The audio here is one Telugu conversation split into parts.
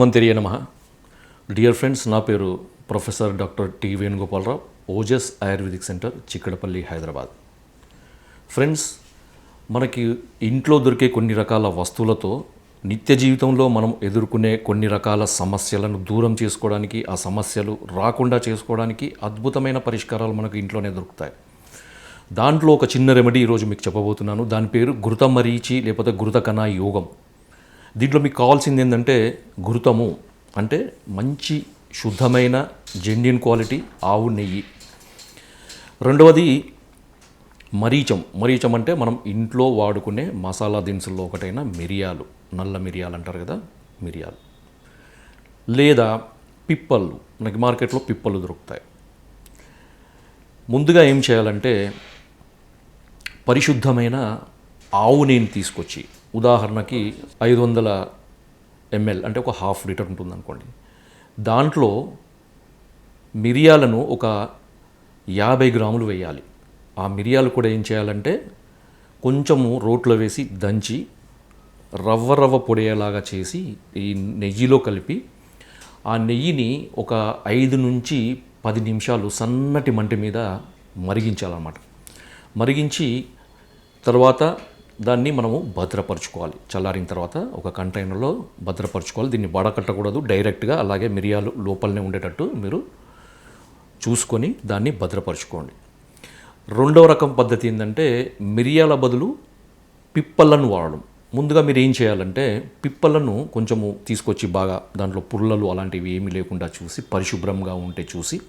ధన్వంతరియ నమ. డియర్ ఫ్రెండ్స్ నా పేరు professor doctor T Venugopala Rao Ojas ayurvedic centre Chikkadpally Hyderabad. Friends మనకి ఇంట్లో దొరికే కొన్ని రకాల వస్తువులతో నిత్య జీవితంలో మనం ఎదుర్కొనే కొన్ని రకాల సమస్యలను దూరం చేసుకోవడానికి ఆ సమస్యలు రాకుండా చేసుకోవడానికి అద్భుతమైన పరిష్కారాలు మనకు ఇంట్లోనే దొరుకుతాయి. దాంట్లో ఒక చిన్న రెమెడీ ఈరోజు మీకు చెప్పబోతున్నాను. దాని పేరు ఘృతమరీచి లేకపోతే ఘృతకణ యోగం. దీంట్లో మీకు కావాల్సింది ఏంటంటే గురుతము అంటే మంచి శుద్ధమైన జెన్యున్ క్వాలిటీ ఆవు నెయ్యి. రెండవది మరీచం. మరీచం అంటే మనం ఇంట్లో వాడుకునే మసాలా దినుసుల్లో ఒకటైన మిరియాలు. నల్ల మిరియాలు అంటారు కదా మిరియాలు. లేదా పిప్పళ్ళు. మనకి మార్కెట్లో పిప్పలు దొరుకుతాయి. ముందుగా ఏం చేయాలంటే పరిశుద్ధమైన ఆవు నెయ్యిని తీసుకొచ్చి ఉదాహరణకి ఐదు వందల ఎంఎల్ అంటే ఒక హాఫ్ లీటర్ ఉంటుంది అనుకోండి దాంట్లో మిరియాలను ఒక యాభై గ్రాములు వేయాలి. ఆ మిరియాలు కూడా ఏం చేయాలంటే కొంచెము రోట్లో వేసి దంచి రవ్వ రవ్వ పొడేలాగా చేసి ఈ నెయ్యిలో కలిపి ఆ నెయ్యిని ఒక ఐదు నుంచి పది నిమిషాలు సన్నటి మంట మీద మరిగించాలన్నమాట. మరిగించి తర్వాత దాన్ని మనము భద్రపరచుకోవాలి. చల్లారిన తర్వాత ఒక కంటైనర్లో భద్రపరచుకోవాలి. దీన్ని వడకట్టకూడదు. డైరెక్ట్గా అలాగే మిరియాలు లోపలనే ఉండేటట్టు మీరు చూసుకొని దాన్ని భద్రపరచుకోండి. రెండవ రకం పద్ధతి ఏంటంటే మిరియాల బదులు పిప్పలను వాడడం. ముందుగా మీరు ఏం చేయాలంటే పిప్పలను కొంచెము తీసుకొచ్చి బాగా దాంట్లో పుల్లలు అలాంటివి ఏమీ లేకుండా చూసి పరిశుభ్రంగా ఉంటే చూసి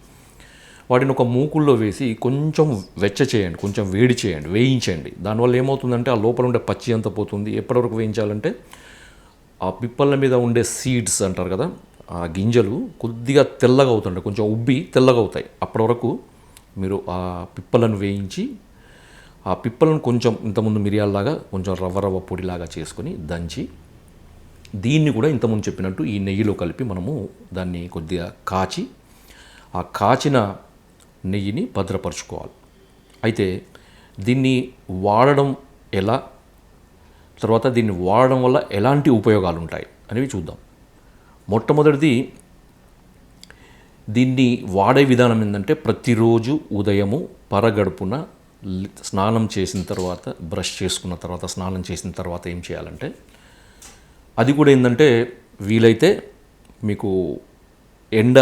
వాటిని ఒక మూకుల్లో వేసి కొంచెం వెచ్చ చేయండి కొంచెం వేడి చేయండి వేయించండి. దానివల్ల ఏమవుతుందంటే ఆ లోపల ఉండే పచ్చి అంతా పోతుంది. ఎప్పటివరకు వేయించాలంటే ఆ పిప్పల మీద ఉండే సీడ్స్ అంటారు కదా ఆ గింజలు కొద్దిగా తెల్లగా అవుతుంటాయి కొంచెం ఉబ్బి తెల్లగా అవుతాయి. అప్పటి వరకు మీరు ఆ పిప్పలను వేయించి ఆ పిప్పలను కొంచెం ఇంతకుముందు మిరియాలలాగా కొంచెం రవ్వ రవ్వ పొడిలాగా చేసుకొని దంచి దీన్ని కూడా ఇంతకుముందు చెప్పినట్టు ఈ నెయ్యిలో కలిపి మనము దాన్ని కొద్దిగా కాచి ఆ కాచిన నెయ్యిని భద్రపరచుకోవాలి. అయితే దీన్ని వాడడం ఎలా? తర్వాత దీన్ని వాడడం వల్ల ఎలాంటి ఉపయోగాలు ఉంటాయి అనేవి చూద్దాం. మొట్టమొదటిది దీన్ని వాడే విధానం ఏంటంటే ప్రతిరోజు ఉదయము పరగడుపున స్నానం చేసిన తర్వాత బ్రష్ చేసుకున్న తర్వాత స్నానం చేసిన తర్వాత ఏం చేయాలంటే అది కూడా ఏంటంటే వీలైతే మీకు ఎండ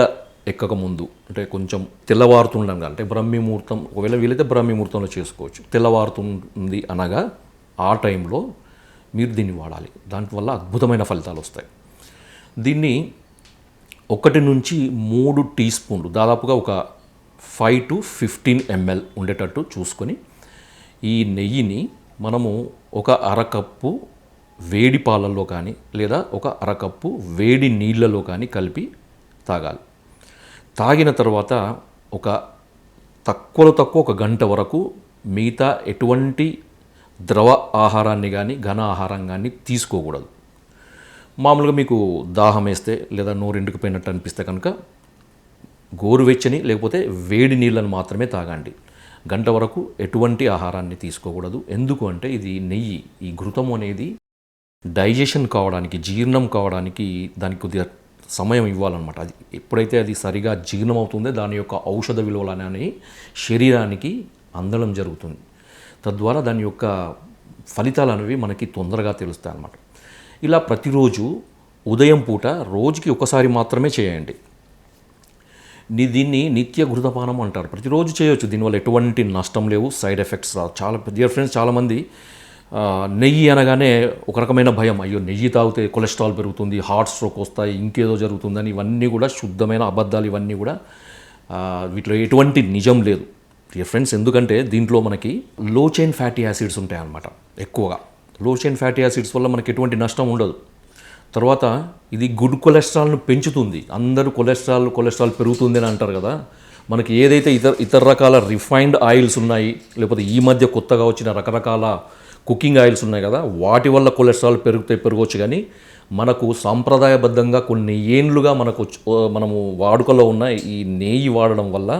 ఎక్కక ముందు అంటే కొంచెం తెల్లవారుతుండగా అంటే బ్రహ్మీ ముహూర్తం ఒకవేళ వీలైతే బ్రహ్మీ ముహూర్తంలో చేసుకోవచ్చు. తెల్లవారుతుంది అనగా ఆ టైంలో మీరు దీన్ని వాడాలి. దానివల్ల అద్భుతమైన ఫలితాలు వస్తాయి. దీన్ని ఒకటి నుంచి మూడు టీ స్పూన్లు దాదాపుగా ఒక ఫైవ్ టు ఫిఫ్టీన్ ఎంఎల్ ఉండేటట్టు చూసుకొని ఈ నెయ్యిని మనము ఒక అరకప్పు వేడి పాలల్లో కానీ లేదా ఒక అరకప్పు వేడి నీళ్ళలో కానీ కలిపి తాగాలి. తాగిన తర్వాత ఒక తక్కువలో తక్కువ ఒక గంట వరకు మిగతా ఎటువంటి ద్రవ ఆహారాన్ని కానీ ఘన ఆహారం కానీ తీసుకోకూడదు. మామూలుగా మీకు దాహం వేస్తే లేదా నోరెండుకు పోయినట్టు అనిపిస్తే కనుక గోరువెచ్చని లేకపోతే వేడి నీళ్ళను మాత్రమే తాగండి. గంట వరకు ఎటువంటి ఆహారాన్ని తీసుకోకూడదు. ఎందుకు అంటే ఇది నెయ్యి. ఈ ఘృతం అనేది డైజెషన్ కావడానికి జీర్ణం కావడానికి దానికి కొద్దిగా సమయం ఇవ్వాలన్నమాట. అది ఎప్పుడైతే అది సరిగా జీర్ణం అవుతుందో దాని యొక్క ఔషధ విలువలు అనేవి శరీరానికి అందడం జరుగుతుంది. తద్వారా దాని యొక్క ఫలితాలు అనేవి మనకి తొందరగా తెలుస్తాయి అన్నమాట. ఇలా ప్రతిరోజు ఉదయం పూట రోజుకి ఒకసారి మాత్రమే చేయండి. దీన్ని నిత్య ఘృతపానం అంటారు. ప్రతిరోజు చేయొచ్చు. దీనివల్ల ఎటువంటి నష్టం లేవు. సైడ్ ఎఫెక్ట్స్ రావు చాలా డియర్ ఫ్రెండ్స్ చాలామంది నెయ్యి అనగానే ఒక రకమైన భయం. అయ్యో నెయ్యి తాగితే కొలెస్ట్రాల్ పెరుగుతుంది హార్ట్ స్ట్రోక్ వస్తాయి ఇంకేదో జరుగుతుందని ఇవన్నీ కూడా శుద్ధమైన అబద్ధాలు ఇవన్నీ కూడా వీటిలో ఎటువంటి నిజం లేదు. డియర్ ఫ్రెండ్స్ ఎందుకంటే దీంట్లో మనకి లో చైన్ ఫ్యాటీ యాసిడ్స్ ఉంటాయి అన్నమాట ఎక్కువగా. లో చైన్ ఫ్యాటీ యాసిడ్స్ వల్ల మనకి ఎటువంటి నష్టం ఉండదు. తర్వాత ఇది గుడ్ కొలెస్ట్రాల్ను పెంచుతుంది. అందరూ కొలెస్ట్రాల్ కొలెస్ట్రాల్ పెరుగుతుంది అని అంటారు కదా. మనకి ఏదైతే ఇతర ఇతర రకాల రిఫైన్డ్ ఆయిల్స్ ఉన్నాయి లేకపోతే ఈ మధ్య కొత్తగా వచ్చిన రకరకాల కుకింగ్ ఆయిల్స్ ఉన్నాయి కదా వాటి వల్ల కొలెస్ట్రాల్ పెరిగితే పెరగవచ్చు కానీ మనకు సాంప్రదాయబద్ధంగా కొన్ని ఏండ్లుగా మనకు మనము వాడుకలో ఉన్న ఈ నెయ్యి వాడడం వల్ల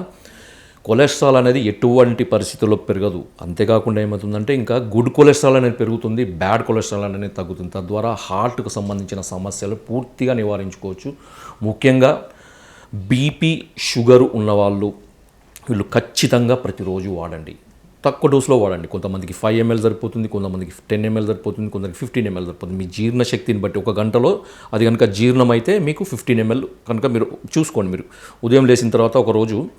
కొలెస్ట్రాల్ అనేది ఎటువంటి పరిస్థితుల్లో పెరగదు. అంతేకాకుండా ఏమవుతుందంటే ఇంకా గుడ్ కొలెస్ట్రాల్ అనేది పెరుగుతుంది బ్యాడ్ కొలెస్ట్రాల్ అనేది తగ్గుతుంది. తద్వారా హార్ట్కు సంబంధించిన సమస్యలు పూర్తిగా నివారించుకోవచ్చు. ముఖ్యంగా బీపీ షుగర్ ఉన్నవాళ్ళు వీళ్ళు ఖచ్చితంగా ప్రతిరోజు వాడండి. తక్కువ డోస్లో వాడండి. కొంతమందికి ఫైవ్ ఎంఎల్ సరిపోతుంది కొంతమందికి టెన్ ఎంఎల్ సరిపోతుంది కొందరికి ఫిఫ్టీన్ ఎంఎల్ సరిపోతుంది. మీ జీర్ణ శక్తిని బట్టి ఒక గంటలో అది కనుక జీర్ణమైతే మీకు ఫిఫ్టీన్ ఎంఎల్ కనుక మీరు చూసుకోండి మీరు. ఉదయం లేచిన తర్వాత ఒక రోజు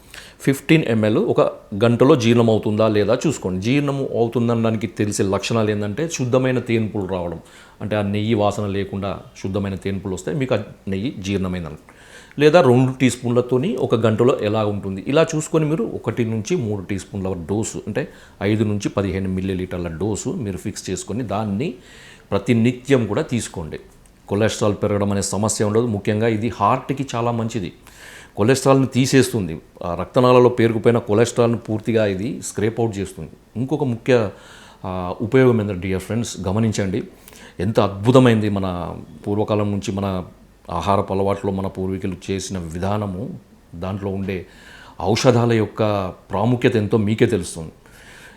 ఫిఫ్టీన్ ఎంఎల్ ఒక గంటలో జీర్ణం అవుతుందా లేదా చూసుకోండి. జీర్ణం అవుతుందనడానికి తెలిసే లక్షణాలు ఏంటంటే శుద్ధమైన తేన్పులు రావడం. అంటే ఆ నెయ్యి వాసన లేకుండా శుద్ధమైన తేన్పులు వస్తే మీకు ఆ నెయ్యి జీర్ణమైందని లేదా రెండు టీ స్పూన్లతోని ఒక గంటలో ఎలా ఉంటుంది? ఇలా చూసుకొని మీరు ఒకటి నుంచి మూడు టీ స్పూన్ల డోసు అంటే ఐదు నుంచి పదిహేను మిల్లీ లీటర్ల డోసు మీరు ఫిక్స్ చేసుకొని దాన్ని ప్రతి నిత్యం కూడా తీసుకోండి. కొలెస్ట్రాల్ పెరగడం అనే సమస్య ఉండదు. ముఖ్యంగా ఇది హార్ట్కి చాలా మంచిది. కొలెస్ట్రాల్ని తీసేస్తుంది. ఆ పేరుకుపోయిన కొలెస్ట్రాల్ని పూర్తిగా ఇది స్క్రేప్ అవుట్ చేస్తుంది. ఇంకొక ముఖ్య ఉపయోగం ఏంటంటే డియర్ ఫ్రెండ్స్ గమనించండి. ఎంత అద్భుతమైంది మన పూర్వకాలం నుంచి మన ఆహారపు అలవాట్లో మన పూర్వీకులు చేసిన విధానము దాంట్లో ఉండే ఔషధాల యొక్క ప్రాముఖ్యత ఎంతో మీకే తెలుస్తుంది.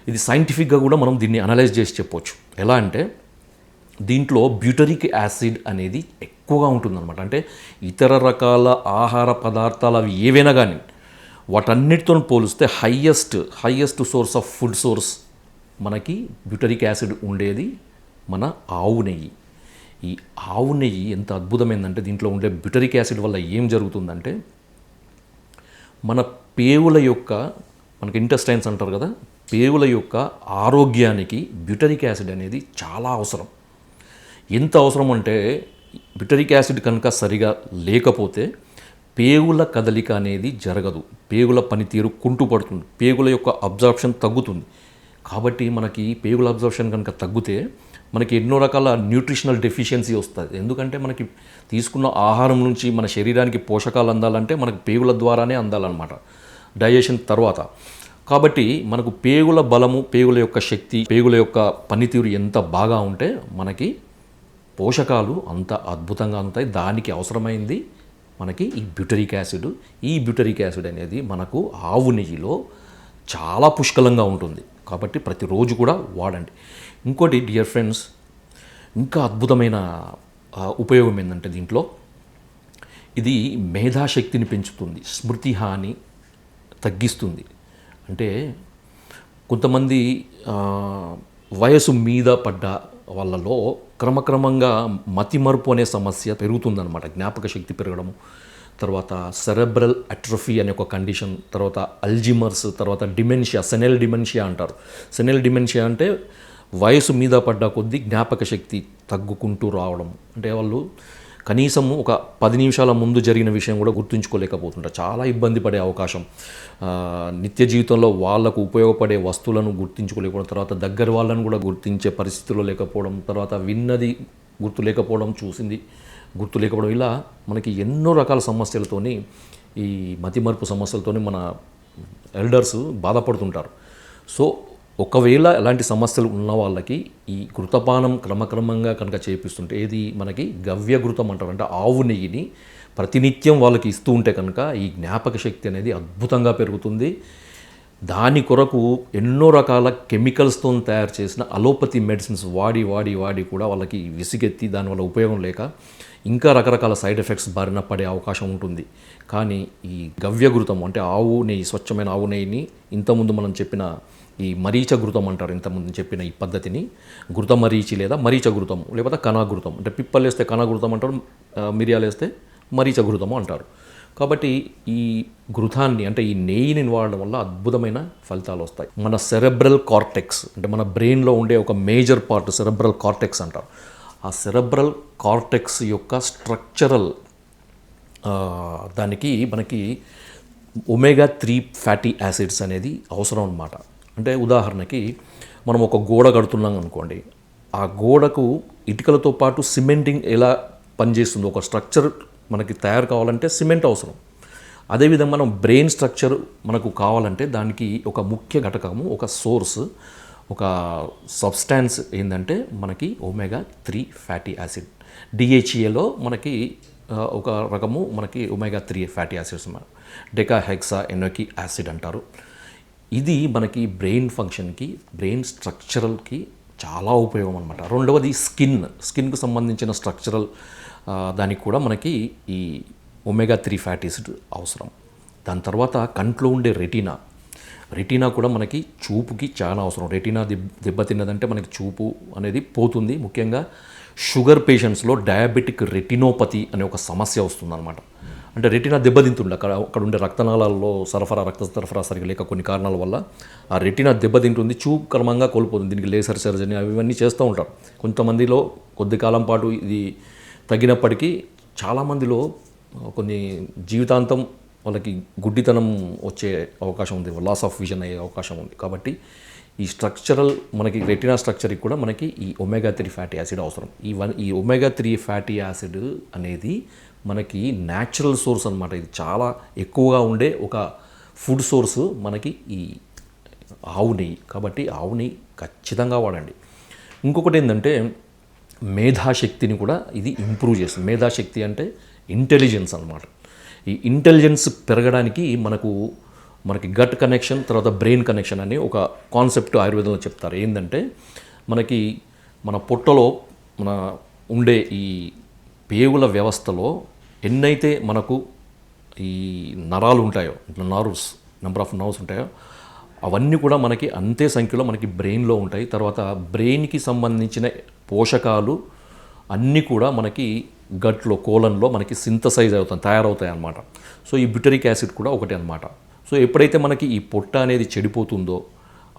ఇది సైంటిఫిక్గా కూడా మనం దీన్ని అనలైజ్ చేసి చెప్పొచ్చు. ఎలా అంటే దీంట్లో బ్యూటరిక్ యాసిడ్ అనేది ఎక్కువగా ఉంటుందన్నమాట. అంటే ఇతర రకాల ఆహార పదార్థాలు అవి ఏవైనా కానీ వాటన్నిటితో పోలిస్తే highest highest source of food source మనకి బ్యూటరిక్ యాసిడ్ ఉండేది మన ఆవు నెయ్యి. ఈ ఆవు నెయ్యి ఎంత అద్భుతమైందంటే దీంట్లో ఉండే బ్యూటరిక్ యాసిడ్ వల్ల ఏం జరుగుతుందంటే మన పేవుల యొక్క మనకి ఇంటెస్టైన్స్ అంటారు కదా పేవుల యొక్క ఆరోగ్యానికి బ్యూటరిక్ యాసిడ్ అనేది చాలా అవసరం. ఎంత అవసరం అంటే బ్యూటరిక్ యాసిడ్ కనుక సరిగా లేకపోతే పేగుల కదలిక అనేది జరగదు. పేగుల పనితీరు కుంటుపడుతుంది పేగుల యొక్క అబ్జార్ప్షన్ తగ్గుతుంది. కాబట్టి మనకి పేగుల అబ్జార్ప్షన్ కనుక తగ్గితే మనకి ఎన్నో రకాల న్యూట్రిషనల్ డెఫిషియన్సీ వస్తుంది. ఎందుకంటే మనకి తీసుకున్న ఆహారం నుంచి మన శరీరానికి పోషకాలు అందాలంటే మనకి పేగుల ద్వారానే అందాలన్నమాట. డైజెషన్ తర్వాత. కాబట్టి మనకు పేగుల బలము పేగుల యొక్క శక్తి పేగుల యొక్క పనితీరు ఎంత బాగా ఉంటే మనకి పోషకాలు అంత అద్భుతంగా ఉంటాయి దానికి అవసరమైంది మనకి ఈ బ్యూటరిక్ యాసిడ్. ఈ బ్యూటరిక్ యాసిడ్ అనేది మనకు ఆవు నెయ్యిలో చాలా పుష్కలంగా ఉంటుంది. కాబట్టి ప్రతిరోజు కూడా వాడండి. ఇంకోటి డియర్ ఫ్రెండ్స్ ఇంకా అద్భుతమైన ఉపయోగం ఏంటంటే దీంట్లో ఇది మేధాశక్తిని పెంచుతుంది స్మృతి హాని తగ్గిస్తుంది. అంటే కొంతమంది వయసు మీద పడ్డ వాళ్ళలో క్రమక్రమంగా మతిమరుపు అనే సమస్య పెరుగుతుందన్నమాట జ్ఞాపక శక్తి పెరగడము. తర్వాత సెరెబ్రల్ అట్రఫీ అనే ఒక కండిషన్ తర్వాత అల్జిమర్స్ తర్వాత డిమెన్షియా సెనెల్ డిమెన్షియా అంటారు. సెనెల్ డిమెన్షియా అంటే వయసు మీద పడ్డ కొద్దీ జ్ఞాపక శక్తి తగ్గుకుంటూ రావడం. అంటే వాళ్ళు కనీసం ఒక పది నిమిషాల ముందు జరిగిన విషయం కూడా గుర్తుంచుకోలేకపోతుంటారు. చాలా ఇబ్బంది పడే అవకాశం. నిత్య జీవితంలో వాళ్ళకు ఉపయోగపడే వస్తువులను గుర్తించుకోలేకపోవడం తర్వాత దగ్గర వాళ్ళను కూడా గుర్తించే పరిస్థితుల్లో లేకపోవడం తర్వాత విన్నది గుర్తు లేకపోవడం చూసింది. గుర్తు లేకపోవడం ఇలా మనకి ఎన్నో రకాల సమస్యలతోని ఈ మతిమరుపు సమస్యలతోని మన ఎల్డర్స్ బాధపడుతుంటారు. సో ఒకవేళ ఎలాంటి సమస్యలు ఉన్న వాళ్ళకి ఈ కృతపానం క్రమక్రమంగా కనుక చేపిస్తుంటే ఏది మనకి గవ్యఘృతం అంటారు. అంటే ఆవు నెయ్యిని ప్రతినిత్యం వాళ్ళకి ఇస్తూ ఉంటే కనుక ఈ జ్ఞాపక శక్తి అనేది అద్భుతంగా పెరుగుతుంది. దాని కొరకు ఎన్నో రకాల కెమికల్స్తో తయారు చేసిన అలోపతి మెడిసిన్స్ వాడి వాడి వాడి కూడా వాళ్ళకి విసిగెత్తి దానివల్ల ఉపయోగం లేక ఇంకా రకరకాల సైడ్ ఎఫెక్ట్స్ బారిన పడే అవకాశం ఉంటుంది. కానీ ఈ గవ్యఘృతం అంటే ఆవు నెయ్యి స్వచ్ఛమైన ఆవు నెయ్యిని ఇంతకుముందు మనం చెప్పిన ఈ మరీచ ఘృతం అంటారు. ఇంతకుముందు చెప్పిన ఈ పద్ధతిని ఘృత మరీచి లేదా మరీచ ఘృతం లేకపోతే కణాఘృతం అంటే పిప్పలు వేస్తే కణాఘృతం అంటారు మిరియాలు వేస్తే మరీచ ఘృతము అంటారు. కాబట్టి ఈ ఘృతాన్ని అంటే ఈ నెయ్యిని వాడడం వల్ల అద్భుతమైన ఫలితాలు వస్తాయి. మన సెరెబ్రల్ కార్టెక్స్ అంటే మన బ్రెయిన్లో ఉండే ఒక మేజర్ పార్ట్ సెరెబ్రల్ కార్టెక్స్ అంటారు. ఆ సెరబ్రల్ కార్టెక్స్ యొక్క స్ట్రక్చరల్ దానికి మనకి ఒమేగా త్రీ ఫ్యాటీ యాసిడ్స్ అనేది అవసరం అన్నమాట. అంటే ఉదాహరణకి మనం ఒక గోడ కడుతున్నాం అనుకోండి ఆ గోడకు ఇటుకలతో పాటు సిమెంటింగ్ ఎలా పనిచేస్తుంది ఒక స్ట్రక్చర్ మనకి తయారు కావాలంటే సిమెంట్ అవసరం. అదేవిధంగా మనం బ్రెయిన్ స్ట్రక్చర్ మనకు కావాలంటే దానికి ఒక ముఖ్య ఘటకము ఒక సోర్స్ ఒక సబ్స్టాన్స్ ఏంటంటే మనకి ఒమేగా త్రీ ఫ్యాటీ యాసిడ్ డిహెచ్ఏలో మనకి ఒక రకము మనకి omega three fatty acids deca hexa enoic acid అంటారు. ఇది మనకి బ్రెయిన్ ఫంక్షన్కి బ్రెయిన్ స్ట్రక్చరల్కి చాలా ఉపయోగం అనమాట రెండవది స్కిన్ స్కిన్కు సంబంధించిన స్ట్రక్చరల్ దానికి కూడా మనకి ఈ ఒమేగా త్రీ ఫ్యాటీ యాసిడ్ అవసరం. దాని తర్వాత కంట్లో ఉండే రెటీనా రెటీనా కూడా మనకి చూపుకి చాలా అవసరం. రెటీనా దెబ్ దెబ్బతిన్నదంటే మనకి చూపు అనేది పోతుంది. ముఖ్యంగా షుగర్ పేషెంట్స్లో డయాబెటిక్ రెటినోపతి అనే ఒక సమస్య వస్తుందన్నమాట. అంటే రెటీనా దెబ్బతింటుండే అక్కడ అక్కడ ఉండే రక్తనాళాల్లో సరఫరా రక్త సరఫరా సరిగా లేక కొన్ని కారణాల వల్ల ఆ రెటీనా దెబ్బతింటుంది చూపు క్రమంగా కోల్పోతుంది. దీనికి లేసర్ సర్జరీ అవి ఇవన్నీ చేస్తూ ఉంటారు. కొంతమందిలో కొద్ది కాలం పాటు ఇది తగ్గినప్పటికీ చాలామందిలో కొన్ని జీవితాంతం వాళ్ళకి గుడ్డితనం వచ్చే అవకాశం ఉంది లాస్ ఆఫ్ విజన్ అయ్యే అవకాశం ఉంది. కాబట్టి ఈ స్ట్రక్చరల్ మనకి రెటినా స్ట్రక్చర్కి కూడా మనకి ఈ ఒమేగా త్రీ ఫ్యాటీ యాసిడ్ అవసరం. ఈ వన్ ఈ ఒమేగా త్రీ ఫ్యాటీ యాసిడ్ అనేది మనకి న్యాచురల్ సోర్స్ అనమాట ఇది చాలా ఎక్కువగా ఉండే ఒక ఫుడ్ సోర్స్ మనకి ఈ ఆవు నెయ్యి. కాబట్టి ఆవు నెయ్యి ఖచ్చితంగా వాడండి. ఇంకొకటి ఏంటంటే మేధాశక్తిని కూడా ఇది ఇంప్రూవ్ చేస్తుంది. మేధాశక్తి అంటే ఇంటెలిజెన్స్ అనమాట ఈ ఇంటెలిజెన్స్ పెరగడానికి మనకు మనకి గట్ కనెక్షన్ తర్వాత బ్రెయిన్ కనెక్షన్ అని ఒక కాన్సెప్ట్ ఆయుర్వేదంలో చెప్తారు. ఏంటంటే మనకి మన పొట్టలో మన ఉండే ఈ పేగుల వ్యవస్థలో ఎన్నైతే మనకు ఈ నరాలు ఉంటాయో నర్వ్స్ నెంబర్ ఆఫ్ నర్వ్స్ ఉంటాయో అవన్నీ కూడా మనకి అంతే సంఖ్యలో మనకి బ్రెయిన్లో ఉంటాయి. తర్వాత బ్రెయిన్కి సంబంధించిన పోషకాలు అన్నీ కూడా మనకి గట్లో కోలన్లో మనకి సింథసైజ్ అవుతాయి తయారవుతాయి అన్నమాట. సో ఈ బ్యూటరిక్ యాసిడ్ కూడా ఒకటి అన్నమాట. సో ఎప్పుడైతే మనకి ఈ పొట్ట అనేది చెడిపోతుందో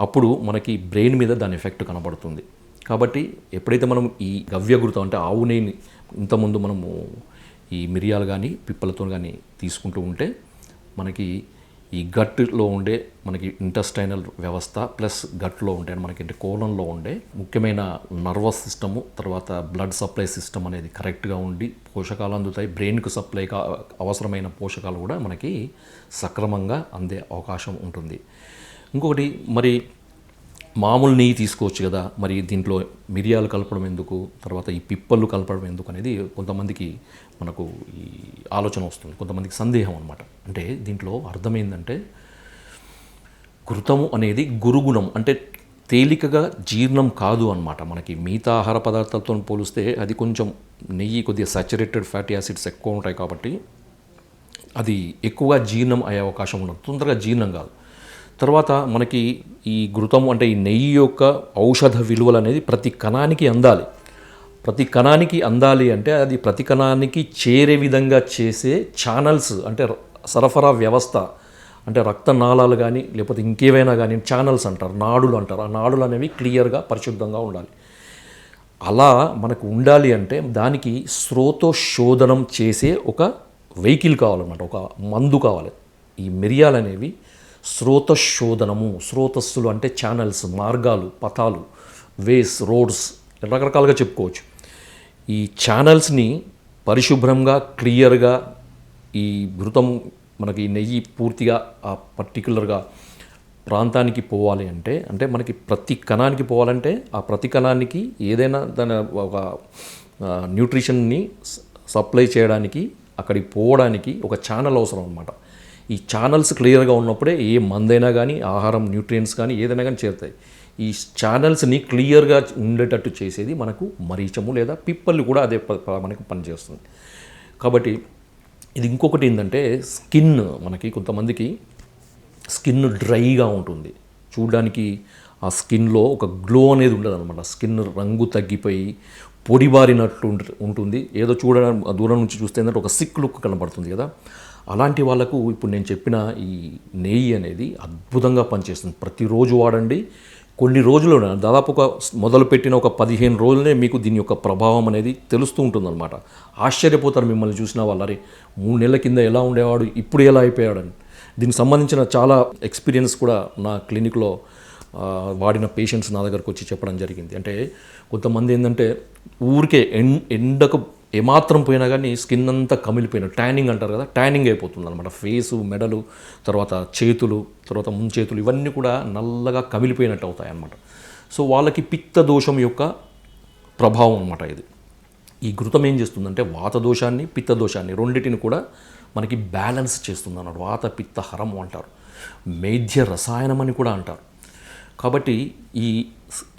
అప్పుడు మనకి బ్రెయిన్ మీద దాని ఎఫెక్ట్ కనబడుతుంది. కాబట్టి ఎప్పుడైతే మనం ఈ గవ్యగురుతం అంటే ఆవు నెయ్యిని ఇంతకుముందు మనము ఈ మిరియాలు కానీ పిప్పలతో కానీ తీసుకుంటూ ఉంటే మనకి ఈ గట్లో ఉండే మనకి ఇంటెస్టైనల్ వ్యవస్థ ప్లస్ గట్లో ఉండే మనకి కోలంలో ఉండే ముఖ్యమైన నర్వస్ సిస్టము తర్వాత బ్లడ్ సప్లై సిస్టమ్ అనేది కరెక్ట్గా ఉండి పోషకాలు అందుతాయి. బ్రెయిన్కు సప్లై అవసరమైన పోషకాలు కూడా మనకి సక్రమంగా అందే అవకాశం ఉంటుంది. ఇంకొకటి మరి మామూలు నెయ్యి తీసుకోవచ్చు కదా మరి దీంట్లో మిరియాలు కలపడం ఎందుకు తర్వాత ఈ పిప్పలు కలపడం ఎందుకు అనేది కొంతమందికి మనకు ఈ ఆలోచన వస్తుంది కొంతమందికి సందేహం అనమాట అంటే దీంట్లో అర్థమైందంటే ఘృతము అనేది గురుగుణం అంటే తేలికగా జీర్ణం కాదు అన్నమాట. మనకి మిగతా ఆహార పదార్థాలతో పోలిస్తే అది కొంచెం నెయ్యి కొద్దిగా సాచురేటెడ్ ఫ్యాటీ యాసిడ్స్ ఎక్కువ ఉంటాయి కాబట్టి అది ఎక్కువగా జీర్ణం అయ్యే అవకాశం ఉండదు తొందరగా జీర్ణం కాదు. తర్వాత మనకి ఈ ఘృతం అంటే ఈ నెయ్యి యొక్క ఔషధ విలువలు అనేది ప్రతి కణానికి అందాలి. ప్రతి కణానికి అందాలి అంటే అది ప్రతి కణానికి చేరే విధంగా చేసే ఛానల్స్ అంటే సరఫరా వ్యవస్థ అంటే రక్తనాళాలు కానీ లేకపోతే ఇంకేవైనా కానీ ఛానల్స్ అంటారు నాడులు అంటారు. ఆ నాడులు అనేవి క్లియర్గా పరిశుద్ధంగా ఉండాలి. అలా మనకు ఉండాలి అంటే దానికి స్రోతోశోధనం చేసే ఒక వెహికల్ కావాలన్నమాట. ఒక మందు కావాలి. ఈ మిరియాలు అనేవి స్రోతశోధనము స్రోతస్సులు అంటే ఛానల్స్ మార్గాలు పథాలు వేస్ రోడ్స్ రకరకాలుగా చెప్పుకోవచ్చు. ఈ ఛానల్స్ని పరిశుభ్రంగా క్లియర్గా ఈ ఘృతం మనకి నెయ్యి పూర్తిగా ఆ పర్టికులర్గా ప్రాంతానికి పోవాలి అంటే అంటే మనకి ప్రతి కణానికి పోవాలంటే ఆ ప్రతి కణానికి ఏదైనా దాని ఒక న్యూట్రిషన్ని సప్లై చేయడానికి అక్కడికి పోవడానికి ఒక ఛానల్ అవసరం అనమాట ఈ ఛానల్స్ క్లియర్గా ఉన్నప్పుడే ఏ మందైనా కానీ ఆహారం న్యూట్రియంట్స్ కానీ ఏదైనా కానీ చేరుతాయి. ఈ ఛానల్స్ని క్లియర్గా ఉండేటట్టు చేసేది మనకు మరీచము లేదా పిప్పళ్ళు కూడా అదే మనకు మనకి పనిచేస్తుంది. కాబట్టి ఇది ఇంకొకటి ఏంటంటే స్కిన్ మనకి కొంతమందికి స్కిన్ డ్రైగా ఉంటుంది. చూడడానికి ఆ స్కిన్లో ఒక గ్లో అనేది ఉండదు అనమాట స్కిన్ రంగు తగ్గిపోయి పొడిబారినట్టు ఉంటుంది. ఏదో చూడడం దూరం నుంచి చూస్తే ఏంటంటే ఒక సిక్ లుక్ కనబడుతుంది కదా. అలాంటి వాళ్ళకు ఇప్పుడు నేను చెప్పిన ఈ నెయ్యి అనేది అద్భుతంగా పనిచేస్తుంది. ప్రతిరోజు వాడండి. కొన్ని రోజులు దాదాపు ఒక మొదలుపెట్టిన ఒక పదిహేను రోజులనే మీకు దీని యొక్క ప్రభావం అనేది తెలుస్తూ ఉంటుందన్నమాట. ఆశ్చర్యపోతారు మిమ్మల్ని చూసిన వాళ్ళు. అరే మూడు నెలల కింద ఎలా ఉండేవాడు? ఇప్పుడు ఎలా అయిపోయాడని. దీనికి సంబంధించిన చాలా ఎక్స్పీరియన్స్ కూడా నా క్లినిక్లో వాడిన పేషెంట్స్ నా దగ్గరకు వచ్చి చెప్పడం జరిగింది. అంటే కొంతమంది ఏంటంటే ఊరికే ఎన్ ఎండకు ఏమాత్రం పోయినా కానీ స్కిన్ అంతా కమిలిపోయిన ట్యానింగ్ అంటారు కదా ట్యానింగ్ అయిపోతుంది అనమాట ఫేసు మెడలు తర్వాత చేతులు తర్వాత ముంచేతులు ఇవన్నీ కూడా నల్లగా కమిలిపోయినట్టు అవుతాయి అన్నమాట సో వాళ్ళకి పిత్త దోషం యొక్క ప్రభావం అనమాట ఇది. ఈ ఘృతం ఏం చేస్తుందంటే వాత దోషాన్ని పిత్త దోషాన్ని రెండింటిని కూడా మనకి బ్యాలెన్స్ చేస్తుంది అన్నమాట వాత పిత్త హరం అంటారు. మేధ్య రసాయనం అని కూడా అంటారు. కాబట్టి ఈ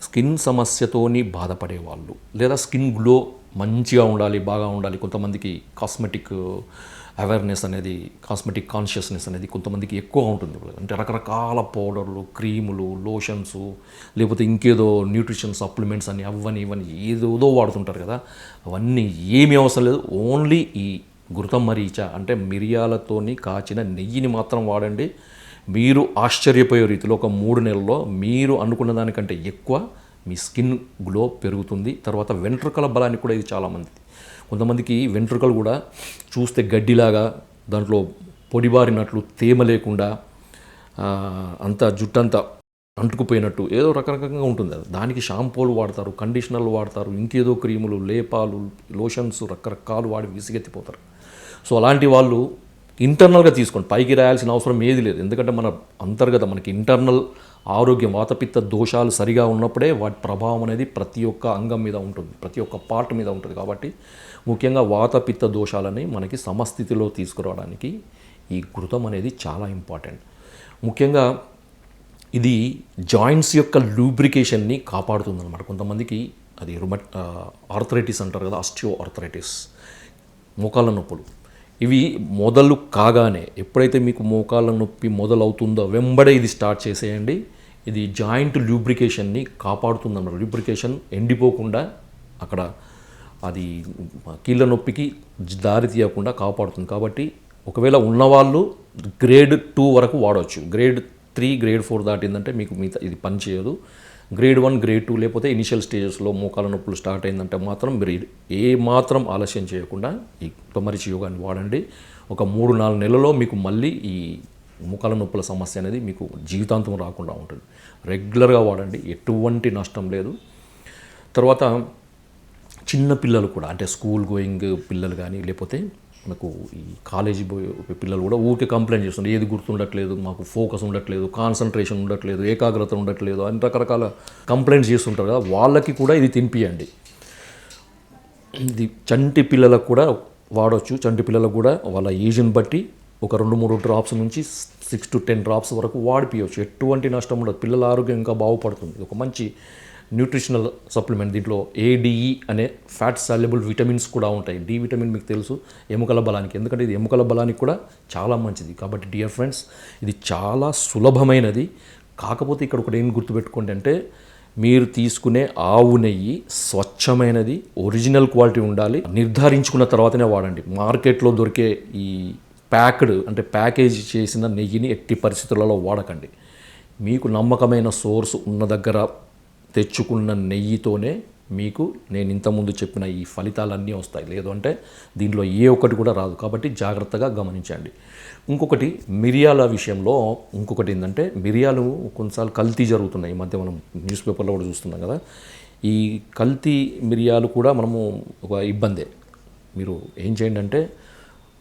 స్కిన్ సమస్యతోని బాధపడే వాళ్ళు లేదా స్కిన్ గ్లో మంచిగా ఉండాలి బాగా ఉండాలి. కొంతమందికి కాస్మెటిక్ అవేర్నెస్ అనేది కాస్మెటిక్ కాన్షియస్నెస్ అనేది కొంతమందికి ఎక్కువ ఉంటుంది. అంటే రకరకాల పౌడర్లు క్రీములు లోషన్స్ లేకపోతే ఇంకేదో న్యూట్రిషన్ సప్లిమెంట్స్ అని అవన్నీ ఇవన్నీ ఏదోదో వాడుతుంటారు కదా. అవన్నీ ఏమీ అవసరం లేదు. ఓన్లీ ఈ గురుతం మరీచ అంటే మిరియాలతోని కాచిన నెయ్యిని మాత్రం వాడండి. మీరు ఆశ్చర్యపోయే రీతిలో ఒక మూడు నెలల్లో మీరు అనుకున్న దానికంటే ఎక్కువ మీ స్కిన్ గ్లో పెరుగుతుంది. తర్వాత వెంట్రుకల బలానికి కూడా ఇది చాలామంది కొంతమందికి వెంట్రుకలు కూడా చూస్తే గడ్డిలాగా దాంట్లో పొడిబారినట్లు తేమ లేకుండా అంత అంతా జుట్టంతా అంటుకుపోయినట్టు ఏదో రకరకంగా ఉంటుంది అది. దానికి షాంపూలు వాడతారు కండిషనర్లు వాడతారు ఇంకేదో క్రీములు లేపాలు లోషన్స్ రకరకాలు వాడి విసిగెత్తిపోతారు. సో అలాంటి వాళ్ళు ఇంటర్నల్గా తీసుకోండి. పైకి రాయాల్సిన అవసరం ఏది లేదు. ఎందుకంటే మన అంతర్గత మనకి ఇంటర్నల్ ఆరోగ్యం వాతపిత్త దోషాలు సరిగా ఉన్నప్పుడే వాటి ప్రభావం అనేది ప్రతి ఒక్క అంగం మీద ఉంటుంది. ప్రతి ఒక్క పార్ట్ మీద ఉంటుంది. కాబట్టి ముఖ్యంగా వాతపిత్త దోషాలని మనకి సమస్థితిలో తీసుకురావడానికి ఈ ఘృతం అనేది చాలా ఇంపార్టెంట్. ముఖ్యంగా ఇది జాయింట్స్ యొక్క లూబ్రికేషన్ని కాపాడుతుందన్నమాట. కొంతమందికి అది రుమట్ ఆర్థరైటిస్ అంటారు కదా ఆస్టియో ఆర్థరైటిస్ మోకాళ్ళ నొప్పులు. ఇవి మొదలు కాగానే ఎప్పుడైతే మీకు మోకాళ్ళ నొప్పి మొదలవుతుందో వెంబడే ఇది స్టార్ట్ చేసేయండి. ఇది జాయింట్ లూబ్రికేషన్ని కాపాడుతుందన్నమాట లూబ్రికేషన్ ఎండిపోకుండా అక్కడ అది కీళ్ళ నొప్పికి దారి తీయకుండా కాపాడుతుంది. కాబట్టి ఒకవేళ ఉన్నవాళ్ళు గ్రేడ్ టూ వరకు వాడవచ్చు గ్రేడ్ త్రీ గ్రేడ్ ఫోర్ దాటిందంటే మీకు మిగతా ఇది పని చేయదు గ్రేడ్ వన్ గ్రేడ్ టూ లేకపోతే ఇనిషియల్ స్టేజెస్లో మోకాల నొప్పులు స్టార్ట్ అయిందంటే మాత్రం మీరు ఏ మాత్రం ఆలస్యం చేయకుండా ఈ తొమ్మరిచి యోగాన్ని వాడండి. ఒక మూడు నాలుగు నెలల్లో మీకు మళ్ళీ ఈ మోకాల నొప్పుల సమస్య అనేది మీకు జీవితాంతం రాకుండా ఉంటుంది. రెగ్యులర్గా వాడండి ఎటువంటి నష్టం లేదు. తర్వాత చిన్న పిల్లలు కూడా అంటే స్కూల్ గోయింగ్ పిల్లలు కానీ లేకపోతే మనకు ఈ కాలేజీ పోయే పిల్లలు కూడా ఊరికే కంప్లైంట్ చేస్తున్నారు ఏది గుర్తుండట్లేదు మాకు ఫోకస్ ఉండట్లేదు కాన్సన్ట్రేషన్ ఉండట్లేదు ఏకాగ్రత ఉండట్లేదు అని రకరకాల కంప్లైంట్స్ చేస్తుంటారు కదా. వాళ్ళకి కూడా ఇది తినిపియండి. ఇది చంటి పిల్లలకు కూడా వాడవచ్చు చంటి పిల్లలకు కూడా వాళ్ళ ఏజ్ని బట్టి ఒక రెండు మూడు డ్రాప్స్ నుంచి సిక్స్ టు టెన్ డ్రాప్స్ వరకు వాడిపియవచ్చు ఎటువంటి నష్టం ఉండదు. పిల్లల ఆరోగ్యం ఇంకా బాగుపడుతుంది. ఒక మంచి న్యూట్రిషనల్ సప్లిమెంట్ దీంట్లో ఏడిఈ e అనే ఫ్యాట్ సాల్యుబుల్ విటమిన్స్ కూడా ఉంటాయి. డి విటమిన్ మీకు తెలుసు ఎముకల బలానికి. ఎందుకంటే ఇది ఎముకల బలానికి కూడా చాలా మంచిది. కాబట్టి డియర్ ఫ్రెండ్స్ ఇది చాలా సులభమైనది. కాకపోతే ఇక్కడ ఒకటి ఏం గుర్తుపెట్టుకోండి అంటే మీరు తీసుకునే ఆవు నెయ్యి స్వచ్ఛమైనది ఒరిజినల్ క్వాలిటీ ఉండాలి. నిర్ధారించుకున్న తర్వాతనే వాడండి. మార్కెట్లో దొరికే ఈ ప్యాక్డ్ అంటే ప్యాకేజ్ చేసిన నెయ్యిని ఎట్టి పరిస్థితులలో వాడకండి. మీకు నమ్మకమైన సోర్స్ ఉన్న దగ్గర తెచ్చుకున్న నెయ్యితోనే మీకు నేను ఇంతకుముందు చెప్పిన ఈ ఫలితాలన్నీ వస్తాయి. లేదు అంటే దీంట్లో ఏ ఒక్కటి కూడా రాదు. కాబట్టి జాగ్రత్తగా గమనించండి. ఇంకొకటి మిరియాల విషయంలో ఇంకొకటి ఏంటంటే మిరియాలు కొన్నిసార్లు కల్తీ జరుగుతున్నాయి. ఈ మధ్య మనం న్యూస్ పేపర్లో కూడా చూస్తున్నాం కదా. ఈ కల్తీ మిరియాలు కూడా మనము ఒక ఇబ్బందే. మీరు ఏం చేయండి అంటే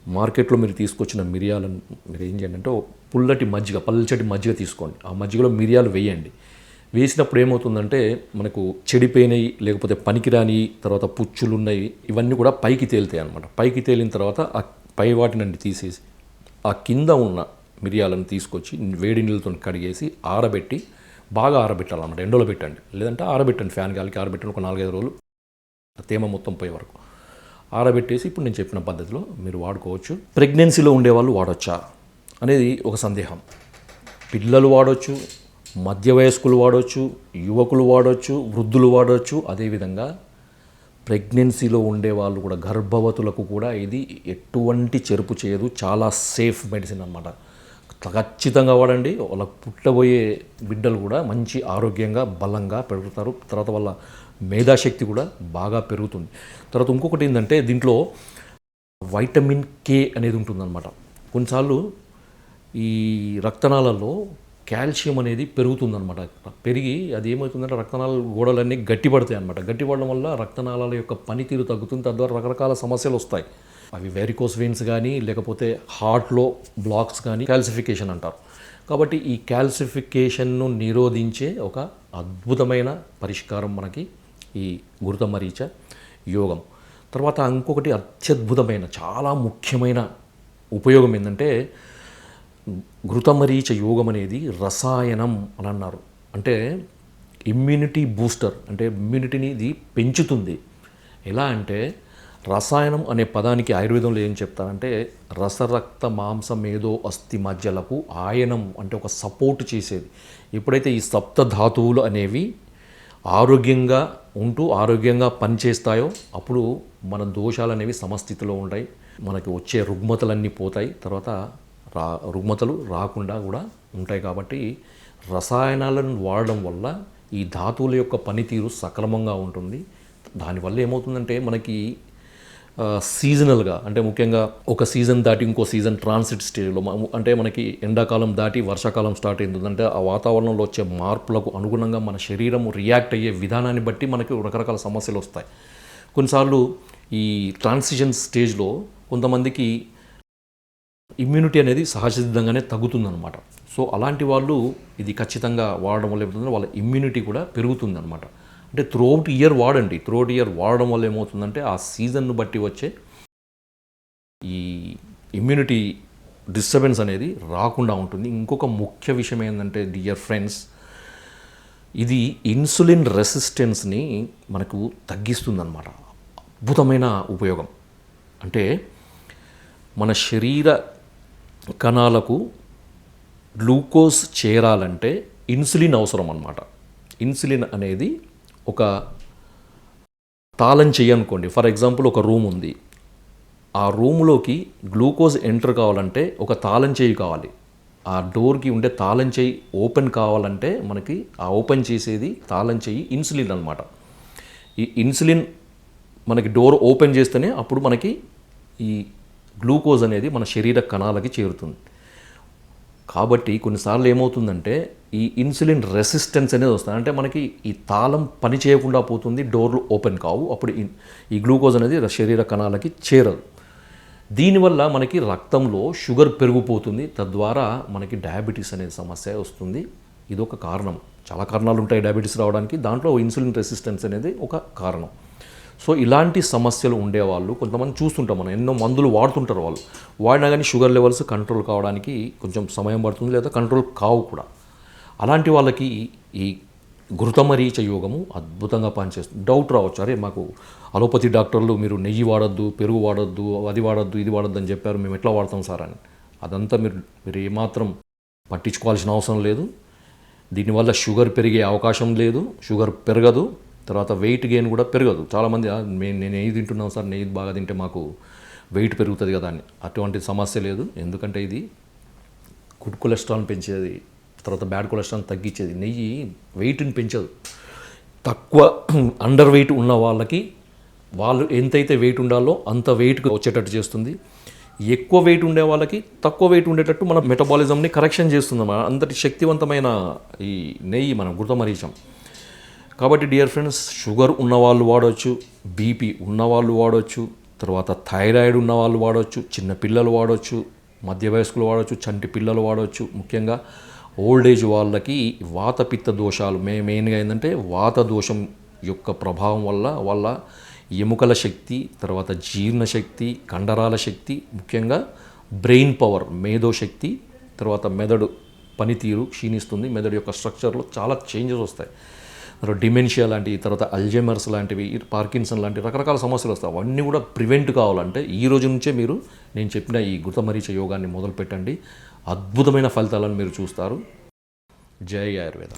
మార్కెట్లో మీరు తీసుకొచ్చిన మిరియాలను మీరు ఏం చేయండి అంటే పుల్లటి మజ్జిగ పల్చటి మజ్జిగ తీసుకోండి. ఆ మజ్జిగలో మిరియాలు వేయండి. వేసినప్పుడు ఏమవుతుందంటే మనకు చెడిపోయినవి లేకపోతే పనికిరాని తర్వాత పుచ్చులు ఉన్నాయి ఇవన్నీ కూడా పైకి తేలుతాయి అనమాట పైకి తేలిన తర్వాత ఆ పై వాటినండి తీసేసి ఆ కింద ఉన్న మిరియాలను తీసుకొచ్చి వేడి నీళ్ళతో కడిగేసి ఆరబెట్టి బాగా ఆరబెట్టాలన్నమాట. ఎండలో పెట్టండి. లేదంటే ఆరబెట్టండి ఫ్యాన్ గాలికి ఆరబెట్టండి ఒక నాలుగైదు రోజులు ఆ తేమ మొత్తం పోయే వరకు. ఆరబెట్టేసి ఇప్పుడు నేను చెప్పిన పద్ధతిలో మీరు వాడుకోవచ్చు. ప్రెగ్నెన్సీలో ఉండేవాళ్ళు వాడొచ్చా? అనేది ఒక సందేహం. పిల్లలు వాడవచ్చు మధ్య వయస్కులు వాడవచ్చు యువకులు వాడవచ్చు వృద్ధులు వాడవచ్చు అదేవిధంగా ప్రెగ్నెన్సీలో ఉండే వాళ్ళు కూడా గర్భవతులకు కూడా ఇది ఎటువంటి చెరుపు చేయదు. చాలా సేఫ్ మెడిసిన్ అన్నమాట. ఖచ్చితంగా వాడండి. వాళ్ళ పుట్టబోయే బిడ్డలు కూడా మంచి ఆరోగ్యంగా బలంగా పెరుగుతారు. తర్వాత వాళ్ళ మేధాశక్తి కూడా బాగా పెరుగుతుంది. తర్వాత ఇంకొకటి ఏంటంటే దీంట్లో వైటమిన్ కే అనేది ఉంటుందన్నమాట. కొన్నిసార్లు ఈ రక్తనాళాల్లో కాల్షియం అనేది పెరుగుతుందనమాట పెరిగి అది ఏమవుతుందంటే రక్తనాళ గోడలన్నీ గట్టిపడతాయి అనమాట గట్టిపడడం వల్ల రక్తనాళాల యొక్క పనితీరు తగ్గుతుంది. తద్వారా రకరకాల సమస్యలు వస్తాయి. అవి వెరికోస్ వెయిన్స్ కానీ లేకపోతే హార్ట్లో బ్లాక్స్ కానీ క్యాల్సిఫికేషన్ అంటారు. కాబట్టి ఈ క్యాల్సిఫికేషన్ను నిరోధించే ఒక అద్భుతమైన పరిష్కారం మనకి ఈ గురుతమరీచ యోగం. తర్వాత ఇంకొకటి అత్యద్భుతమైన చాలా ముఖ్యమైన ఉపయోగం ఏంటంటే ఘృతమరీచ యోగం అనేది రసాయనం అని అన్నారు. అంటే ఇమ్యూనిటీ బూస్టర్ అంటే ఇమ్యూనిటీని ఇది పెంచుతుంది. ఎలా అంటే రసాయనం అనే పదానికి ఆయుర్వేదంలో ఏం చెప్తారంటే రసరక్త మాంసమేదో అస్థి మధ్యలకు ఆయనం అంటే ఒక సపోర్ట్ చేసేది. ఎప్పుడైతే ఈ సప్త ధాతువులు అనేవి ఆరోగ్యంగా ఉంటూ ఆరోగ్యంగా పనిచేస్తాయో అప్పుడు మన దోషాలు అనేవి సమస్థితిలో ఉంటాయి. మనకి వచ్చే రుగ్మతలన్నీ పోతాయి. తర్వాత రా రుగ్మతలు రాకుండా కూడా ఉంటాయి కాబట్టి రసాయనాలను వాడడం వల్ల ఈ ధాతువుల యొక్క పనితీరు సక్రమంగా ఉంటుంది. దానివల్ల ఏమవుతుందంటే మనకి సీజనల్గా అంటే ముఖ్యంగా ఒక సీజన్ దాటి ఇంకో సీజన్ ట్రాన్సిట్ స్టేజ్లో అంటే మనకి ఎండాకాలం దాటి వర్షాకాలం స్టార్ట్ అయిందంటే ఆ వాతావరణంలో వచ్చే మార్పులకు అనుగుణంగా మన శరీరం రియాక్ట్ అయ్యే విధానాన్ని బట్టి మనకి రకరకాల సమస్యలు వస్తాయి. కొన్నిసార్లు ఈ ట్రాన్సిషన్ స్టేజ్లో కొంతమందికి ఇమ్యూనిటీ అనేది సహజసిద్ధంగానే తగ్గుతుందన్నమాట. సో అలాంటి వాళ్ళు ఇది ఖచ్చితంగా వాడడం వల్ల ఏమవుతుందంటే వాళ్ళ ఇమ్యూనిటీ కూడా పెరుగుతుందన్నమాట. అంటే త్రూఅవుట్ ఇయర్ వాడండి. త్రూఅవుట్ ఇయర్ వాడడం వల్ల ఏమవుతుందంటే ఆ సీజన్ను బట్టి వచ్చే ఈ ఇమ్యూనిటీ డిస్టర్బెన్స్ అనేది రాకుండా ఉంటుంది. ఇంకొక ముఖ్య విషయం ఏంటంటే డియర్ ఫ్రెండ్స్ ఇది ఇన్సులిన్ రెసిస్టెన్స్ని మనకు తగ్గిస్తుందన్నమాట. అద్భుతమైన ఉపయోగం. అంటే మన శరీర కణాలకు గ్లూకోజ్ చేరాలంటే ఇన్సులిన్ అవసరం అన్నమాట ఇన్సులిన్ అనేది ఒక తాళం చెయ్యి అనుకోండి. ఫర్ ఎగ్జాంపుల్ ఒక రూమ్ ఉంది. ఆ రూమ్లోకి గ్లూకోజ్ ఎంటర్ కావాలంటే ఒక తాళం చేయి కావాలి. ఆ డోర్కి ఉండే తాళం చేయి ఓపెన్ కావాలంటే మనకి ఆ ఓపెన్ చేసేది తాళం చెయ్యి ఇన్సులిన్ అనమాట ఈ ఇన్సులిన్ మనకి డోర్ ఓపెన్ చేస్తేనే అప్పుడు మనకి ఈ గ్లూకోజ్ అనేది మన శరీర కణాలకి చేరుతుంది. కాబట్టి కొన్నిసార్లు ఏమవుతుందంటే ఈ ఇన్సులిన్ రెసిస్టెన్స్ అనేది వస్తుంది. అంటే మనకి ఈ తాళం పని చేయకుండా పోతుంది డోర్లు ఓపెన్ కావు అప్పుడు ఈ- గ్లూకోజ్ అనేది శరీర కణాలకి చేరదు. దీనివల్ల మనకి రక్తంలో షుగర్ పెరిగిపోతుంది. తద్వారా మనకి డయాబెటీస్ అనే సమస్య వస్తుంది. ఇది ఒక కారణం. చాలా కారణాలు ఉంటాయి డయాబెటీస్ రావడానికి. దాంట్లో ఇన్సులిన్ రెసిస్టెన్స్ అనేది ఒక కారణం. సో ఇలాంటి సమస్యలు ఉండేవాళ్ళు కొంతమంది చూస్తుంటాం మనం ఎన్నో మందులు వాడుతుంటారు వాళ్ళు. వాడినా కానీ షుగర్ లెవెల్స్ కంట్రోల్ కావడానికి కొంచెం సమయం పడుతుంది లేదా కంట్రోల్ కావు కూడా. అలాంటి వాళ్ళకి ఈ ఘృతమరీచ యోగము అద్భుతంగా పనిచేస్తుంది. డౌట్ రావచ్చు. అరే మాకు అలోపతి డాక్టర్లు మీరు నెయ్యి వాడద్దు పెరుగు వాడొద్దు అది వాడద్దు ఇది వాడద్దు అని చెప్పారు మేము ఎట్లా వాడతాం సార్ అని. అదంతా మీరు మీరు ఏమాత్రం పట్టించుకోవాల్సిన అవసరం లేదు. దీనివల్ల షుగర్ పెరిగే అవకాశం లేదు. షుగర్ పెరగదు. తర్వాత వెయిట్ గెయిన్ కూడా పెరగదు. చాలామంది నేను నెయ్యి తింటున్నాం సార్? నెయ్యి బాగా తింటే మాకు వెయిట్ పెరుగుతుంది కదా అని. అటువంటి సమస్య లేదు. ఎందుకంటే ఇది గుడ్ కొలెస్ట్రాల్ పెంచేది తర్వాత బ్యాడ్ కొలెస్ట్రాల్ తగ్గించేది. నెయ్యి వెయిట్ని పెంచదు. తక్కువ అండర్ వెయిట్ ఉన్న వాళ్ళకి వాళ్ళు ఎంతైతే వెయిట్ ఉండాలో అంత వెయిట్కి వచ్చేటట్టు చేస్తుంది. ఎక్కువ వెయిట్ ఉండే వాళ్ళకి తక్కువ వెయిట్ ఉండేటట్టు మన మెటబాలిజంని కరెక్షన్ చేస్తుంది. అంతటి శక్తివంతమైన ఈ నెయ్యి మనం గుర్తమరీచం కాబట్టి డియర్ ఫ్రెండ్స్ షుగర్ ఉన్నవాళ్ళు వాడవచ్చు బీపీ ఉన్నవాళ్ళు వాడవచ్చు తర్వాత థైరాయిడ్ ఉన్నవాళ్ళు వాడవచ్చు చిన్న పిల్లలు వాడవచ్చు మధ్య వయస్కులు వాడవచ్చు చంటి పిల్లలు వాడవచ్చు ముఖ్యంగా ఓల్డ్ ఏజ్ వాళ్ళకి వాత పిత్త దోషాలు మే మెయిన్గా ఏంటంటే వాత దోషం యొక్క ప్రభావం వల్ల వాళ్ళ ఎముకల శక్తి తర్వాత జీర్ణశక్తి కండరాల శక్తి ముఖ్యంగా బ్రెయిన్ పవర్ మేధో శక్తి తర్వాత మెదడు పనితీరు క్షీణిస్తుంది మెదడు యొక్క స్ట్రక్చర్లో చాలా చేంజెస్ వస్తాయి. తర్వాత డిమెన్షియా లాంటివి తర్వాత అల్జెమర్స్ లాంటివి పార్కిన్సన్ లాంటి రకరకాల సమస్యలు వస్తాయి. అవన్నీ కూడా ప్రివెంట్ కావాలంటే ఈ రోజు నుంచే మీరు నేను చెప్పిన ఈ గుతమరీచ యోగాన్ని మొదలు పెట్టండి. అద్భుతమైన ఫలితాలను మీరు చూస్తారు. జై ఆయుర్వేద.